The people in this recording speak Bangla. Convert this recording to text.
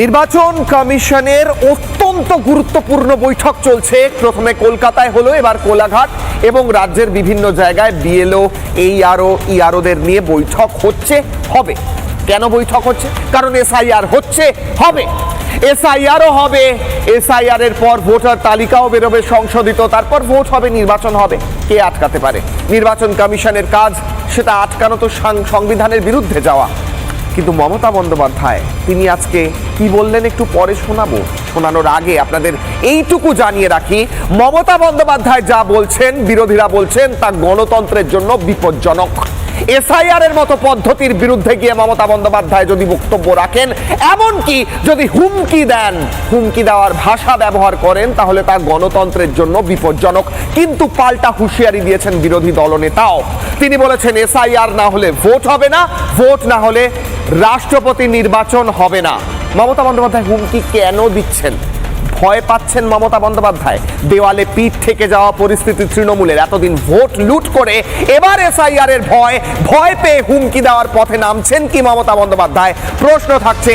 নির্বাচন কমিশনের অত্যন্ত গুরুত্বপূর্ণ বৈঠক চলছে। প্রথমে কলকাতায় হলো, এবার কোলাঘাট এবং রাজ্যের বিভিন্ন জায়গায় বিএলও এই আরও ইআরওদের নিয়ে বৈঠক হচ্ছে, হবে। কেন বৈঠক হচ্ছে? কারণ এসআইআর হচ্ছে, হবে। এসআইআরও হবে। এসআইআর এর পর ভোটার তালিকাও বেরোবে সংশোধিত, তারপর ভোট হবে, নির্বাচন হবে। কে আটকাতে পারে? নির্বাচন কমিশনের কাজ, সেটা আটকানো তো সংবিধানের বিরুদ্ধে যাওয়া। কিন্তু মমতা বন্দ্যোপাধ্যায়, তিনি আজকে কি বললেন একটু পরে শোনাবো? শোনানোর আগে আপনাদের এইটুকু জানিয়ে রাখি, মমতা বন্দ্যোপাধ্যায় যা বলছেন, বিরোধীরা বলছেন, তা গণতন্ত্রের জন্য বিপজ্জনক। এসআইআর এর মতো পদ্ধতির বিরুদ্ধে গিয়ে মমতা বন্দ্যোপাধ্যায় যদি বক্তব্য রাখেন, এমনকি যদি হুমকি দেন, হুমকি দেওয়ার ভাষা ব্যবহার করেন, তাহলে তা গণতন্ত্রের জন্য বিপজ্জনক। কিন্তু পাল্টা হুঁশিয়ারি দিয়েছেন বিরোধী দলনেতাও। তিনি বলেছেন এসআইআর না হলে ভোট হবে না, ভোট না হলে রাষ্ট্রপতি নির্বাচন হবে না। মমতা বন্দ্যোপাধ্যায় হুমকি কেন দিচ্ছেন? ভয় পাচ্ছেন মমতা বন্দ্যোপাধ্যায়। দেওয়ালে পিঠ থেকে যাওয়া পরিস্থিতি তৃণমূলের। এতদিন ভোট লুট করে এবার এসআইআর এর ভয় ভয় পেয়ে হুমকি দেওয়ার পথে নামছেন কি মমতা বন্দ্যোপাধ্যায়? প্রশ্ন থাকছে